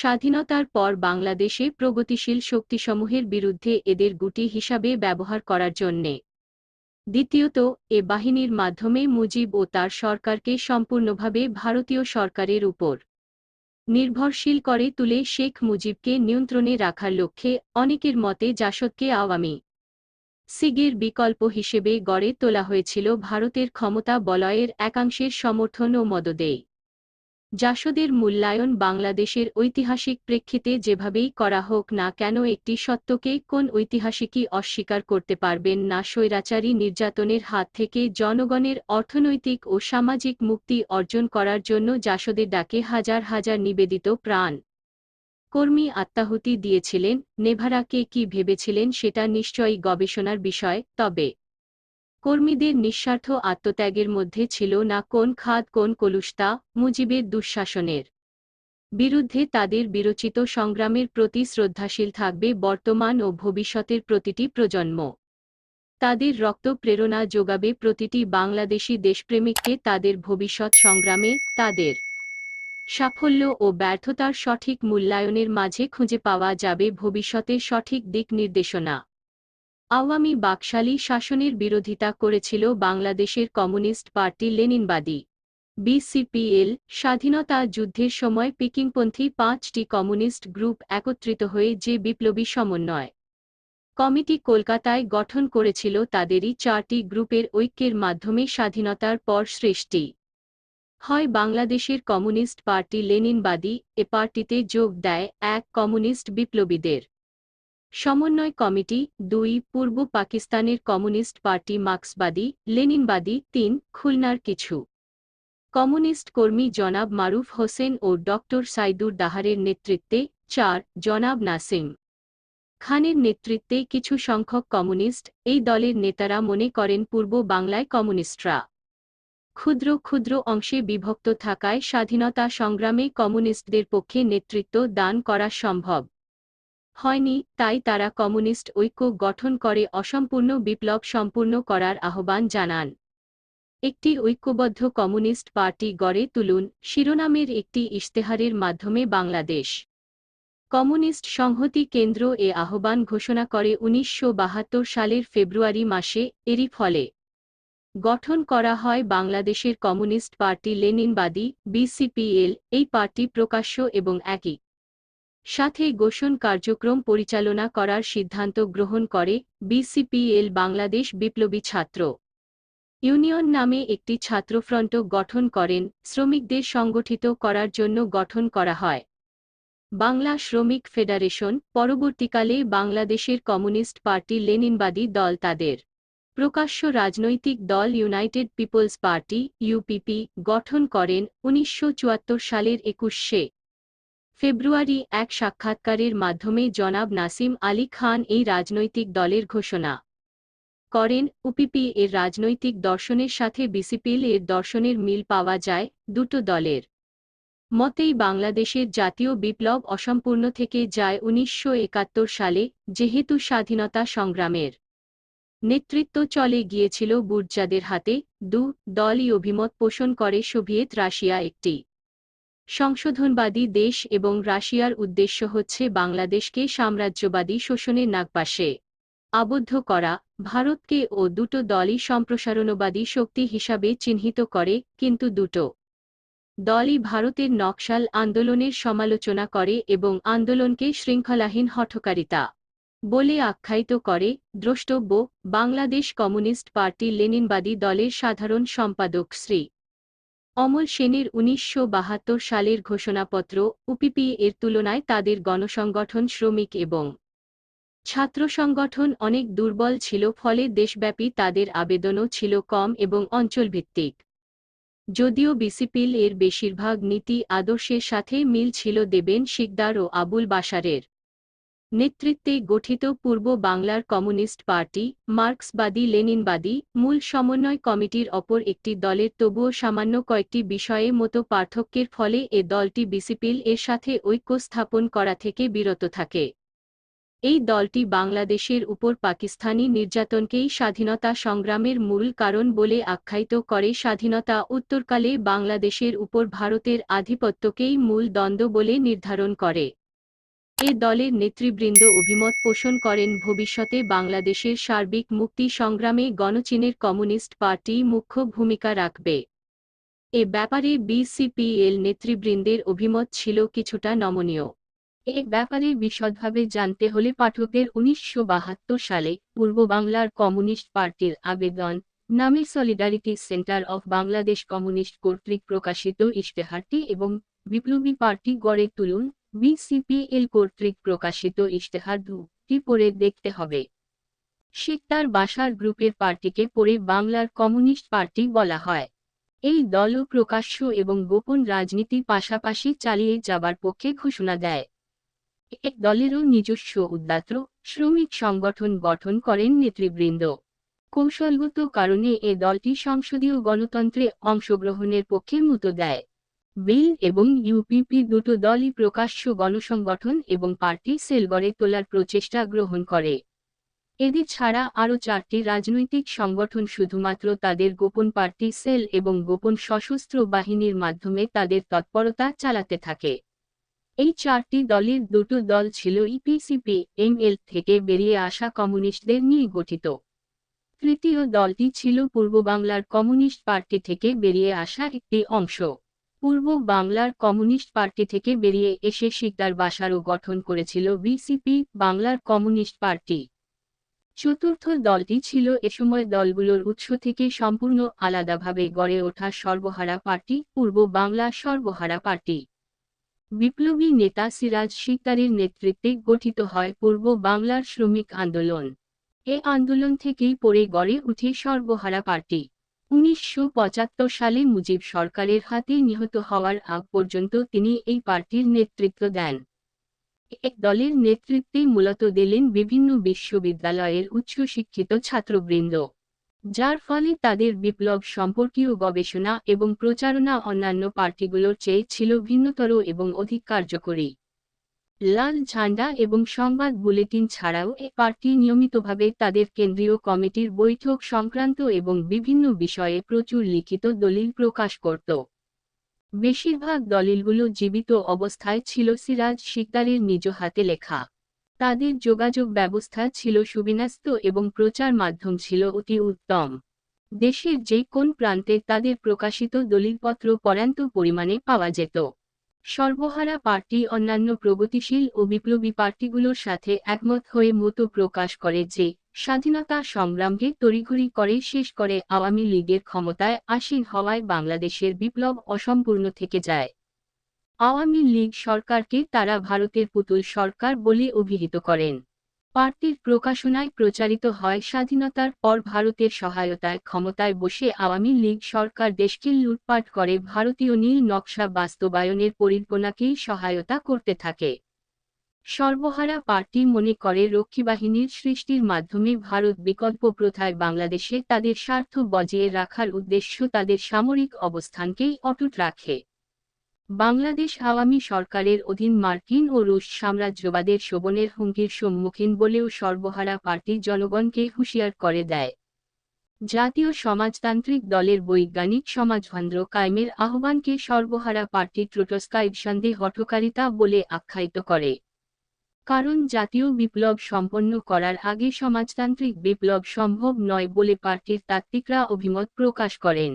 স্বাধীনতার পর বাংলাদেশে প্রগতিশীল শক্তিসমূহের বিরুদ্ধে এদের গুটি হিসাবে ব্যবহার করার জন্যে। দ্বিতীয়ত, এ বাহিনীর মাধ্যমে মুজিব ও তার সরকারকে সম্পূর্ণভাবে ভারতীয় সরকারের উপর নির্ভরশীল করে তুলে শেখ মুজিবকে নিয়ন্ত্রণে রাখার লক্ষ্যে অনেকের মতে জাসদকে আওয়ামী সিগের বিকল্প হিসেবে গড়ে তোলা হয়েছিল ভারতের ক্ষমতা বলয়ের একাংশের সমর্থন ও মদদেই জাসদের মূল্যায়ন বাংলাদেশের ঐতিহাসিক প্রেক্ষিতে যেভাবেই করা হোক না কেন একটি সত্যকে কোন ঐতিহাসিকই অস্বীকার করতে পারবেন না স্বৈরাচারী নির্যাতনের হাত থেকে জনগণের অর্থনৈতিক ও সামাজিক মুক্তি অর্জন করার জন্য জাসদের ডাকে হাজার হাজার নিবেদিত প্রাণ। কর্মী আত্মাহুতি দিয়েছিলেন, নেভারাকে কি ভেবেছিলেন সেটা নিশ্চয়ই গবেষণার বিষয়, তবে কর্মীদের নিঃস্বার্থ আত্মত্যাগের মধ্যে ছিল না কোন খাদ কোন কলুস্তা মুজিবের দুঃশাসনের। বিরুদ্ধে তাদের বিরচিত সংগ্রামের প্রতি শ্রদ্ধাশীল থাকবে বর্তমান ও ভবিষ্যতের প্রতিটি প্রজন্ম। তাদের রক্ত প্রেরণা যোগাবে প্রতিটি বাংলাদেশি দেশপ্রেমিককে তাদের ভবিষ্যৎ সংগ্রামে, তাদের সাফল্য ও ব্যর্থতার সঠিক মূল্যায়নের মাঝে খুঁজে পাওয়া যাবে ভবিষ্যতের সঠিক দিক নির্দেশনা। আওয়ামী বাকশালী শাসনের বিরোধিতা করেছিল বাংলাদেশের কমিউনিস্ট পার্টি লেনিনবাদী। বিসিপিএল স্বাধীনতা যুদ্ধের সময় পিকিংপন্থী পাঁচটি কমিউনিস্ট গ্রুপ একত্রিত হয়ে যে বিপ্লবী সমন্বয় কমিটি কলকাতায় গঠন করেছিল তাদেরই চারটি গ্রুপের ঐক্যের মাধ্যমে স্বাধীনতার পর সৃষ্টি হয়। বাংলাদেশের কমিউনিস্ট পার্টি লেনিনবাদী এ পার্টিতে যোগ দেয় এক কমিউনিস্ট বিপ্লবীদের। সমন্বয় কমিটি, দুই, পূর্ব পাকিস্তানের কমিউনিস্ট পার্টি মার্ক্সবাদী, লেনিনবাদী, তিন, খুলনার কিছু কমিউনিস্ট কর্মী জনাব মারুফ হোসেন ও ডক্টর সাইদুর দাহারের নেতৃত্বে, চার, জনাব নাসিম খানের নেতৃত্বে কিছু সংখ্যক কমিউনিস্ট, এই দলের নেতারা মনে করেন পূর্ব বাংলায় কমিউনিস্টরা ক্ষুদ্র ক্ষুদ্র অংশে বিভক্ত থাকায় স্বাধীনতা সংগ্রামে কমিউনিস্টদের পক্ষে নেতৃত্ব দান করা সম্ভব। হয়নি, তাই তারা কমিউনিস্ট ঐক্য গঠন করে অসম্পূর্ণ বিপ্লব সম্পূর্ণ করার আহ্বান জানান। একটি ঐক্যবদ্ধ কমিউনিস্ট পার্টি গড়ে তুলুন, শিরোনামের একটি ইশতেহারের মাধ্যমে বাংলাদেশ। কমিউনিস্ট সংহতি কেন্দ্র এ আহ্বান ঘোষণা করে উনিশশো বাহাত্তর সালের ফেব্রুয়ারি মাসে, এরই ফলে। গঠন করা হয় বাংলাদেশের কমিউনিস্ট পার্টি লেনিনবাদী, বিসিপিএল, এই পার্টি প্রকাশ্য এবং একই। সাথে গোষণ কার্যক্রম পরিচালনা করার সিদ্ধান্ত গ্রহণ করে বিসিপিএল বাংলাদেশ বিপ্লবী ছাত্র ইউনিয়ন নামে একটি ছাত্রফ্রন্ট গঠন করেন, শ্রমিকদের সংগঠিত করার জন্য গঠন করা হয়। বাংলা শ্রমিক ফেডারেশন, পরবর্তীকালে বাংলাদেশের কমিউনিস্ট পার্টি লেনিনবাদী দল তাদের প্রকাশ্য রাজনৈতিক দল ইউনাইটেড পিপলস পার্টি, ইউপিপি, গঠন করেন উনিশশো চুয়াত্তর সালের একুশে। ফেব্রুয়ারি এক সাক্ষাৎকারের মাধ্যমে জনাব নাসিম আলী খান এই রাজনৈতিক দলের ঘোষণা করেন। উপিপি এর রাজনৈতিক দর্শনের সাথে বিসিপিল এর দর্শনের মিল পাওয়া যায় দুটো দলের। মতেই বাংলাদেশের জাতীয় বিপ্লব অসম্পূর্ণ থেকে যায় উনিশশো একাত্তর সালে, যেহেতু স্বাধীনতা সংগ্রামের নেতৃত্ব চলে গিয়েছিল বুর্জাদের হাতে, দু দলই অভিমত পোষণ করে সোভিয়েত রাশিয়া একটি সংশোধনবাদী দেশ এবং রাশিয়ার উদ্দেশ্য হচ্ছে বাংলাদেশকে সাম্রাজ্যবাদী শোষণের নাগপাশে আবদ্ধ করা, ভারতকে ও দুটো দলই সম্প্রসারণবাদী শক্তি হিসাবে চিহ্নিত করে, কিন্তু দুটো দলই ভারতের নকশাল আন্দোলনের সমালোচনা করে এবং আন্দোলনকে শৃঙ্খলাহীন হঠকারিতা বলে আখ্যায়িত করে, দ্রষ্টব্য, বাংলাদেশ কমিউনিস্ট পার্টি লেনিনবাদী দলের সাধারণ সম্পাদক শ্রী অমল সেনের উনিশশো বাহাত্তর সালের ঘোষণাপত্র, উপিপি এর তুলনায় তাদের গণসংগঠন শ্রমিক এবং ছাত্র সংগঠন অনেক দুর্বল ছিল, ফলে দেশব্যাপী তাদের আবেদনও ছিল কম এবং অঞ্চলভিত্তিক। যদিও বিসিপিল এর বেশিরভাগ নীতি আদর্শের সাথে মিল ছিল, দেবেন শিকদার ও আবুল বাসারের নেতৃত্বে গঠিত পূর্ব বাংলার কমিউনিস্ট পার্টি, মার্ক্সবাদী লেনিনবাদী মূল সমন্বয় কমিটির অপর একটি দলের তবুও সামান্য কয়েকটি বিষয়ে মতো পার্থক্যের ফলে এ দলটি বিসিপিল এর সাথে ঐক্য স্থাপন করা থেকে বিরত থাকে। এই দলটি বাংলাদেশের উপর পাকিস্তানি নির্যাতনকেই স্বাধীনতা সংগ্রামের মূল কারণ বলে আখ্যায়িত করে স্বাধীনতা উত্তরকালে বাংলাদেশের উপর ভারতের আধিপত্যকেই মূল দ্বন্দ্ব বলে নির্ধারণ করে। এ দলের নেতৃবৃন্দ অভিমত পোষণ করেন ভবিষ্যতে বাংলাদেশের সার্বিক মুক্তি সংগ্রামে গণচীনের কমিউনিস্ট পার্টি মুখ্য ভূমিকা রাখবে। এ ব্যাপারে বিসিপিএল নেতৃবৃন্দের অভিমত ছিল কিছুটা নমনীয়। এ ব্যাপারে বিশদভাবে জানতে হলে পাঠকের উনিশশো সালে পূর্ব বাংলার কমিউনিস্ট পার্টির আবেদন নামে solidarity centre of Bangladesh communist কর্তৃক প্রকাশিত ইশতেহারটি এবং বিপ্লবী পার্টি গড়ে তুলুন। বিসিপিএল কর্তৃক প্রকাশিত ইশতেহার দুটি পড়ে দেখতে হবে। শিকদার বাসার গ্রুপের পার্টিকে পড়ে বাংলার কমিউনিস্ট পার্টি বলা হয়। এই দলও প্রকাশ্য এবং গোপন রাজনীতি পাশাপাশি চালিয়ে যাবার পক্ষে ঘোষণা দেয়। এক দলেরও নিজস্ব উদ্যাত্র শ্রমিক সংগঠন গঠন করেন নেতৃবৃন্দ। কৌশলগত কারণে এ দলটি সংসদীয় গণতন্ত্রে অংশগ্রহণের পক্ষে মতো দেয়। বিল এবং ইউপিপি দুটো দলই প্রকাশ্য গণসংগঠন এবং পার্টি সেল গড়ে তোলার প্রচেষ্টা গ্রহণ করে। এদের ছাড়া আরও চারটি রাজনৈতিক সংগঠন শুধুমাত্র তাদের গোপন পার্টি সেল এবং গোপন সশস্ত্র বাহিনীর মাধ্যমে তাদের তৎপরতা চালাতে থাকে। এই চারটি দলের দুটো দল ছিল ইপিসিপি, এমএল থেকে বেরিয়ে আসা কমিউনিস্টদের নিয়ে গঠিত। তৃতীয় দলটি ছিল পূর্ব বাংলার কমিউনিস্ট পার্টি থেকে বেরিয়ে আসা একটি অংশ। পূর্ব বাংলার কমিউনিস্ট পার্টি থেকে বেরিয়ে এসে শিকদার বাসারও গঠন করেছিল বিসিপি বাংলার কমিউনিস্ট পার্টি। চতুর্থ দলটি ছিল এসময় দলগুলোর উৎস থেকে সম্পূর্ণ আলাদাভাবে গড়ে ওঠা সর্বহারা পার্টি, পূর্ব বাংলা সর্বহারা পার্টি। বিপ্লবী নেতা সিরাজ শিকদারের নেতৃত্বে গঠিত হয় পূর্ব বাংলার শ্রমিক আন্দোলন। এ আন্দোলন থেকেই পরে গড়ে উঠে সর্বহারা পার্টি। উনিশশো পঁচাত্তর সালে মুজিব সরকারের হাতে নিহত হওয়ার আগ পর্যন্ত তিনি এই পার্টির নেতৃত্ব দেন। এক দলের নেতৃত্বে মূলত দিলেন বিভিন্ন বিশ্ববিদ্যালয়ের উচ্চশিক্ষিত ছাত্রবৃন্দ, যার ফলে তাদের বিপ্লব সম্পর্কীয় গবেষণা এবং প্রচারণা অন্যান্য পার্টিগুলোর চেয়ে ছিল ভিন্নতর এবং অধিক কার্যকরী। লাল ঝান্ডা এবং সংবাদ বুলেটিন ছাড়াও এ পার্টি নিয়মিতভাবে তাদের কেন্দ্রীয় কমিটির বৈঠক সংক্রান্ত এবং বিভিন্ন বিষয়ে প্রচুর লিখিত দলিল প্রকাশ করত। বেশিরভাগ দলিলগুলো জীবিত অবস্থায় ছিল সিরাজ শিকদারের নিজ হাতে লেখা। তাদের যোগাযোগ ব্যবস্থা ছিল সুবিন্যস্ত এবং প্রচার মাধ্যম ছিল অতি উত্তম। দেশের যে কোন প্রান্তে তাদের প্রকাশিত দলিলপত্র পর্যান্ত পরিমাণে পাওয়া যেত। সর্বহারা পার্টি অন্যান্য প্রগতিশীল ও বিপ্লবী পার্টিগুলোর সাথে একমত হয়ে মতো প্রকাশ করে যে স্বাধীনতা সংগ্রামকে তড়িঘড়ি করে শেষ করে আওয়ামী লীগের ক্ষমতায় আসীন হওয়ায় বাংলাদেশের বিপ্লব অসম্পূর্ণ থেকে যায়। আওয়ামী লীগ সরকারকে তারা ভারতের পুতুল সরকার বলে অভিহিত করেন। পার্টির প্রকাশনায় প্রচারিত হয় স্বাধীনতার পর ভারতের সহায়তায় ক্ষমতায় বসে আওয়ামী লীগ সরকার দেশকে লুটপাট করে ভারতীয় নীল নকশা বাস্তবায়নের পরিকল্পনাকেই সহায়তা করতে থাকে। সর্বহারা পার্টি মনে করে রক্ষীবাহিনীর সৃষ্টির মাধ্যমে ভারত বিকল্প প্রথায় বাংলাদেশে তাদের স্বার্থ বজিয়ে রাখার উদ্দেশ্য তাদের সামরিক অবস্থানকেই অটুট রাখে। বাংলাদেশ আওয়ামী সরকারের অধীন মার্কিন ও রুশ সাম্রাজ্যবাদের শোভনের হুমকির সম্মুখীন বলেও সর্বহারা পার্টি জনগণকে হুঁশিয়ার করে দেয়। জাতীয় সমাজতান্ত্রিক দলের বৈজ্ঞানিক সমাজভান্দ্র কায়েমের আহ্বানকে সর্বহারা পার্টি ট্রোটস্কাইব সন্দেহ হঠকারিতা বলে আখ্যায়িত করে। কারণ জাতীয় বিপ্লব সম্পন্ন করার আগে সমাজতান্ত্রিক বিপ্লব সম্ভব নয় বলে পার্টির তাত্ত্বিকরা অভিমত প্রকাশ করেন।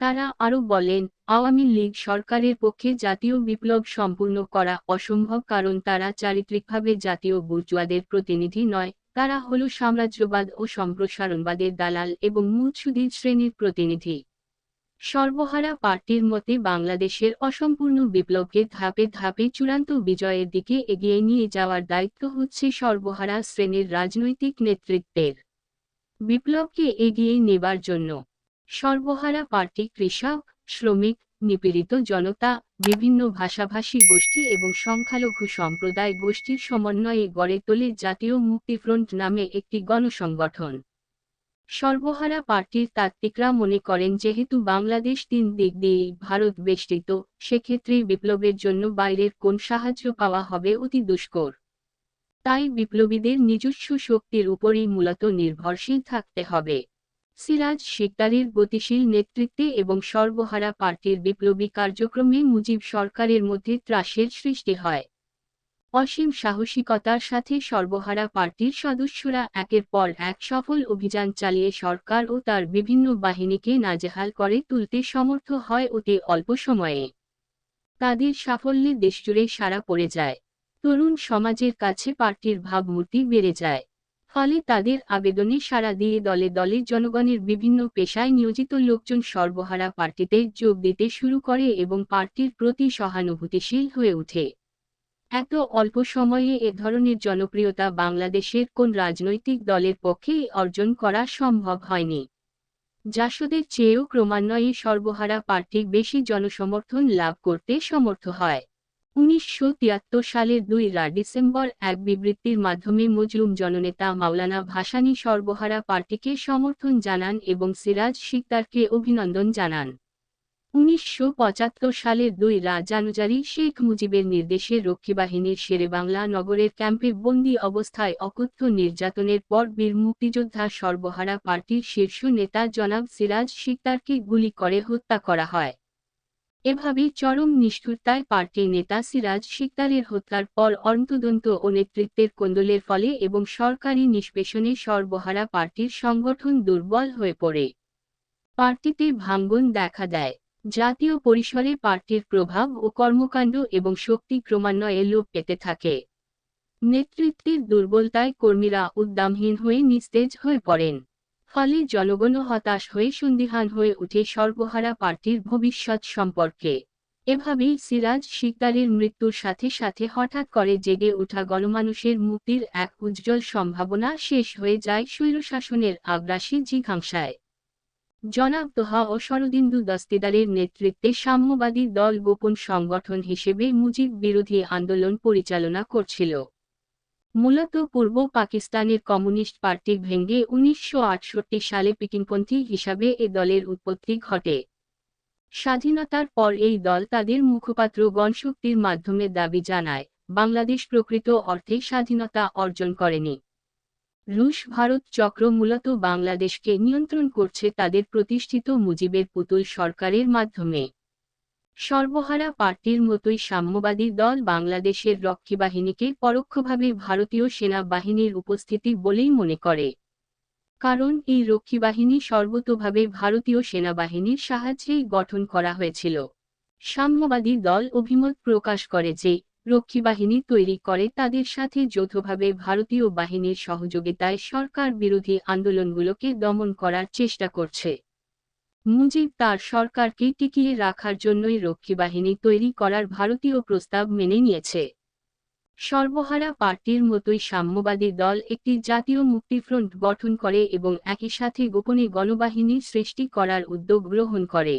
তারা আরও বলেন আওয়ামী লীগ সরকারের পক্ষে জাতীয় বিপ্লব সম্পূর্ণ করা অসম্ভব কারণ তারা চারিত্রিকভাবে জাতীয় বুর্জুয়াদের প্রতিনিধি নয়। তারা হল সাম্রাজ্যবাদ ও সম্প্রসারণবাদের দালাল এবং মুৎসুদি শ্রেণির প্রতিনিধি। সর্বহারা পার্টির মতে বাংলাদেশের অসম্পূর্ণ বিপ্লবকে ধাপে ধাপে চূড়ান্ত বিজয়ের দিকে এগিয়ে নিয়ে যাওয়ার দায়িত্ব হচ্ছে সর্বহারা শ্রেণির রাজনৈতিক নেতৃত্বের। বিপ্লবকে এগিয়ে নেবার জন্য সর্বহারা পার্টি কৃষক শ্রমিক, নিপীড়িত জনতা, বিভিন্ন ভাষাভাষী গোষ্ঠী এবং সংখ্যালঘু সম্প্রদায় গোষ্ঠীর সমন্বয়ে গড়ে তোলে জাতীয় মুক্তিফ্রন্ট নামে একটি গণসংগঠন। সর্বহারা পার্টির তাত্ত্বিকরা মনে করেন যেহেতু বাংলাদেশ তিন দিক দিয়েই ভারত বেষ্টিত, সেক্ষেত্রে বিপ্লবের জন্য বাইরের কোন সাহায্য পাওয়া হবে অতি দুষ্কর। তাই বিপ্লবীদের নিজস্ব শক্তির উপরই মূলত নির্ভরশীল থাকতে হবে। সিরাজ শিকদারের গতিশীল নেতৃত্বে এবং সর্বহারা পার্টির বিপ্লবী কার্যক্রমে মুজিব সরকারের মধ্যে ত্রাসের সৃষ্টি হয়। অসীম সাহসিকতার সাথে সর্বহারা পার্টির সদস্যরা একের পর এক সফল অভিযান চালিয়ে সরকার ও তার বিভিন্ন বাহিনীকে নাজেহাল করে তুলতে সমর্থ হয় অতি অল্প সময়ে। তাদের সাফল্যে দেশজুড়ে সারা পড়ে যায়। তরুণ সমাজের কাছে পার্টির ভাবমূর্তি বেড়ে যায়। ফলে তাদের আবেদনে সাড়া দিয়ে দলে দলে জনগণের বিভিন্ন পেশায় নিয়োজিত লোকজন সর্বহারা পার্টিতে যোগ দিতে শুরু করে এবং পার্টির প্রতি সহানুভূতিশীল হয়ে ওঠে। এত অল্প সময়ে এ ধরনের জনপ্রিয়তা বাংলাদেশের কোন রাজনৈতিক দলের পক্ষে অর্জন করা সম্ভব হয়নি। জাসদের চেয়েও ক্রমান্বয়ে সর্বহারা পার্টি বেশি জনসমর্থন লাভ করতে সমর্থ হয়। উনিশশো তিয়াত্তর সালের দুই রা ডিসেম্বর এক বিবৃতির মাধ্যমে মজলুম জননেতা মাওলানা ভাসানী সর্বহারা পার্টিকে সমর্থন জানান এবং সিরাজ শিকদারকে অভিনন্দন জানান। উনিশশো পঁচাত্তর সালের দুই রা জানুয়ারি শেখ মুজিবের নির্দেশে রক্ষীবাহিনীর শেরেবাংলা নগরের ক্যাম্পে বন্দী অবস্থায় অকথ্য নির্যাতনের পর বীর মুক্তিযোদ্ধা সর্বহারা পার্টির শীর্ষ নেতা জনাব সিরাজ শিকদারকে গুলি করে হত্যা করা হয়। এভাবে চরম নিষ্ঠুরতায় পার্টির নেতা সিরাজ শিকদারের হত্যার পর অন্তদন্ত ও নেতৃত্বের কোন্দলের ফলে এবং সরকারি নিষ্পেষণে সর্বহারা পার্টির সংগঠন দুর্বল হয়ে পড়ে। পার্টিতে ভাঙ্গন দেখা দেয়। জাতীয় পরিসরে পার্টির প্রভাব ও কর্মকাণ্ড এবং শক্তি ক্রমান্বয়ে লোপ পেতে থাকে। নেতৃত্বের দুর্বলতায় কর্মীরা উদ্দামহীন হয়ে নিস্তেজ হয়ে পড়েন। ফলে জনগণ হতাশ হয়ে সন্দিহান হয়ে উঠে সর্বহারা পার্টির ভবিষ্যৎ সম্পর্কে। এভাবেই সিরাজ শিকদারের মৃত্যুর সাথে সাথে হঠাৎ করে জেগে ওঠা গণমানুষের মুক্তির এক উজ্জ্বল সম্ভাবনা শেষ হয়ে যায় স্বৈরশাসনের আগ্রাসী জিঘাংসায় জনাব তোহা ও শরদিন্দু দস্তিদারের নেতৃত্বে সাম্যবাদী দল গোপন সংগঠন হিসেবে মুজিব বিরোধী আন্দোলন পরিচালনা করছিল। মূলত পূর্ব পাকিস্তানের কমিউনিস্ট পার্টি ভেঙ্গে উনিশশো সালে পিকিংপন্থী হিসাবে এ দলের উৎপত্তি ঘটে। স্বাধীনতার পর এই দল তাদের মুখপাত্র গণশক্তির মাধ্যমে দাবি জানায়, বাংলাদেশ প্রকৃত অর্থে স্বাধীনতা অর্জন করেনি। রুশ ভারত চক্র মূলত বাংলাদেশকে নিয়ন্ত্রণ করছে তাদের প্রতিষ্ঠিত মুজিবের পুতুল সরকারের মাধ্যমে। সর্বহারা পার্টির মতোই সাম্যবাদী দল বাংলাদেশের রক্ষী বাহিনীকে পরোক্ষভাবে ভারতীয় সেনাবাহিনীর উপস্থিতি বলেই মনে করে। কারণ এই রক্ষী বাহিনী সর্বতোভাবে ভারতীয় সেনাবাহিনীর সাহায্যেই গঠন করা হয়েছিল। সাম্যবাদী দল অভিমত প্রকাশ করে যে রক্ষী বাহিনী তৈরি করে তাদের সাথে যৌথভাবে ভারতীয় বাহিনীর সহযোগিতায় সরকার বিরোধী আন্দোলনগুলোকে দমন করার চেষ্টা করছে। মুজিব তার সরকারকে টিকিয়ে রাখার জন্যই রক্ষী বাহিনী তৈরি করার ভারতীয় প্রস্তাব মেনে নিয়েছে। সর্বহারা পার্টির মতোই সাম্যবাদী দল একটি জাতীয় মুক্তিফ্রন্ট গঠন করে এবং একই সাথে গোপনে গণবাহিনীর সৃষ্টি করার উদ্যোগ গ্রহণ করে।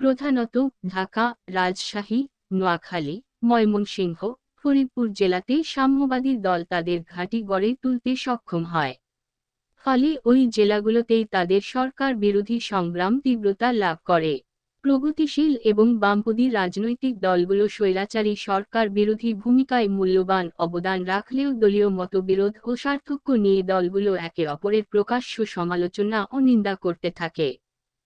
প্রধানত ঢাকা, রাজশাহী, নোয়াখালী, ময়মনসিংহ, ফরিদপুর জেলাতে সাম্যবাদী দল তাদের ঘাঁটি গড়ে তুলতে সক্ষম হয়। ফলে ওই জেলাগুলোতেই তাদের সরকার বিরোধী সংগ্রাম তীব্রতা লাভ করে। প্রগতিশীল এবং বামপদী রাজনৈতিক দলগুলো স্বৈরাচারী সরকার বিরোধী ভূমিকায় মূল্যবান অবদান রাখলেও দলীয় মতবিরোধ ও সার্থক্য নিয়ে দলগুলো একে অপরের প্রকাশ্য সমালোচনা ও নিন্দা করতে থাকে।